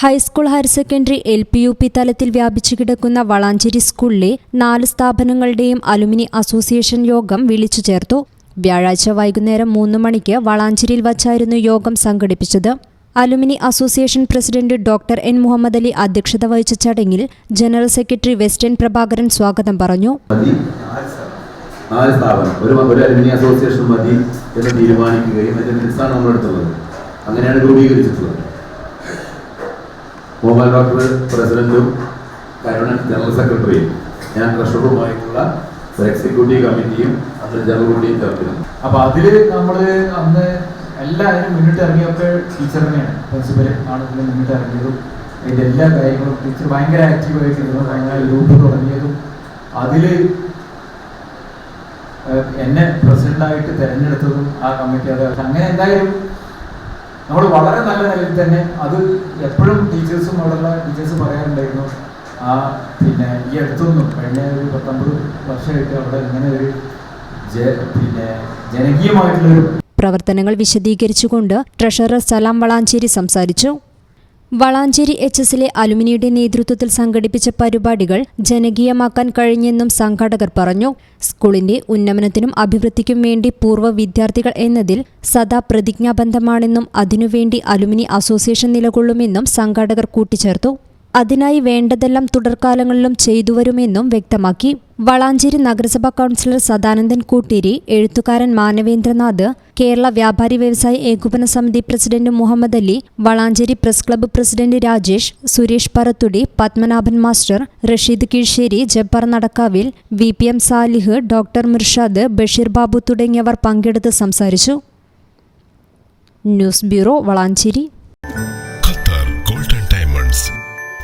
High school higher secondary L P U P തലത്തിൽ വ്യാപിച്ചു കിടക്കുന്ന വളാഞ്ചേരി സ്കൂളിലെ നാല് സ്ഥാപനങ്ങളുടെയും അലുമിനി അസോസിയേഷൻ യോഗം വിളിച്ചു ചേർത്തു. വ്യാഴാഴ്ച വൈകുന്നേരം മൂന്ന് മണിക്ക് വളാഞ്ചേരിയിൽ വച്ചായിരുന്നു യോഗം സംഘടിപ്പിച്ചത്. Alumni association president doctor N Muhammad Ali അധ്യക്ഷത വഹിച്ച ചടങ്ങിൽ ജനറൽ സെക്രട്ടറി വെസ്റ്റേൺ പ്രഭാകരൻ സ്വാഗതം പറഞ്ഞു. നാല് ഒരു ഒരു അലുമിനി അസോസിയേഷൻ മതി അങ്ങനെയാണ് രൂപീകരിച്ചിട്ടുള്ളത്. മോഹൻ ഡോക്ടർ പ്രസിഡന്റും കരുണൻ ജനറൽ സെക്രട്ടറിയും ഞാൻ ട്രഷറുമായിട്ടുള്ള എക്സിക്യൂട്ടീവ് കമ്മിറ്റിയും അന്ന് ജനറൽ കമ്മിറ്റിയും ചേർത്തിരുന്നു. അപ്പൊ അതിൽ നമ്മൾ അന്ന് എല്ലാവരും മുന്നിട്ട് ഇറങ്ങിയൊക്കെ ടീച്ചർ തന്നെയാണ് പ്രിൻസിപ്പൽ ആണ് ഇതിന് മുന്നിട്ട് ഇറങ്ങിയതും അതിന്റെ എല്ലാ കാര്യങ്ങളും ടീച്ചർ ഭയങ്കര ആക്റ്റീവായിട്ടിരുന്നു ഭയങ്കര ഗ്രൂപ്പ് തുടങ്ങിയതും. അതിൽ എന്നെ പ്രസിഡന്റായിട്ട് തെരഞ്ഞെടുത്തതും ആ കമ്മിറ്റി അത് അങ്ങനെ എന്തായാലും നമ്മൾ വളരെ നല്ല നിലയിൽ തന്നെ അത് എപ്പോഴും ടീച്ചേഴ്സും അവിടെയുള്ള ടീച്ചേഴ്സ് പറയാറുണ്ടായിരുന്നു. ആ പിന്നെ ഈ അടുത്തൊന്നും കഴിഞ്ഞ ഒരു പത്തൊമ്പത് വർഷമായിട്ട് അവിടെ ഇങ്ങനെ ഒരു പിന്നെ ജനകീയമായിട്ടുള്ളൊരു പ്രവർത്തനങ്ങൾ വിശദീകരിച്ചുകൊണ്ട് ട്രഷറർ സലാം വളാഞ്ചേരി സംസാരിച്ചു. വളാഞ്ചേരി എച്ച് എസിലെ അലുമിനിയുടെ നേതൃത്വത്തിൽ സംഘടിപ്പിച്ച പരിപാടികൾ ജനകീയമാക്കാൻ കഴിഞ്ഞെന്നും സംഘാടകർ പറഞ്ഞു. സ്കൂളിന്റെ ഉന്നമനത്തിനും അഭിവൃദ്ധിക്കും വേണ്ടി പൂർവ വിദ്യാർത്ഥികൾ എന്നതിൽ സദാ പ്രതിജ്ഞാബന്ധമാണെന്നും അതിനുവേണ്ടി അലുമിനി അസോസിയേഷൻ നിലകൊള്ളുമെന്നും സംഘാടകർ കൂട്ടിച്ചേർത്തു. അതിനായി വേണ്ടതെല്ലാം തുടർക്കാലങ്ങളിലും ചെയ്തുവരുമെന്നും വ്യക്തമാക്കി. വളാഞ്ചേരി നഗരസഭാ കൗൺസിലർ സദാനന്ദൻ കൂട്ടേരി എഴുത്തുകാരൻ മാനവേന്ദ്രനാഥ് കേരള വ്യാപാരി വ്യവസായ ഏകോപന സമിതി president Muhammad Ali Valanchery press club president Rajesh Suresh Parathudi Padmanabhan master Rasheed Keezhisseri Jabbar നടക്കാവിൽ V P M Salih doctor Mirshad Basheer Babu തുടങ്ങിയവർ പങ്കെടുത്ത് സംസാരിച്ചു. News bureau Valanchery.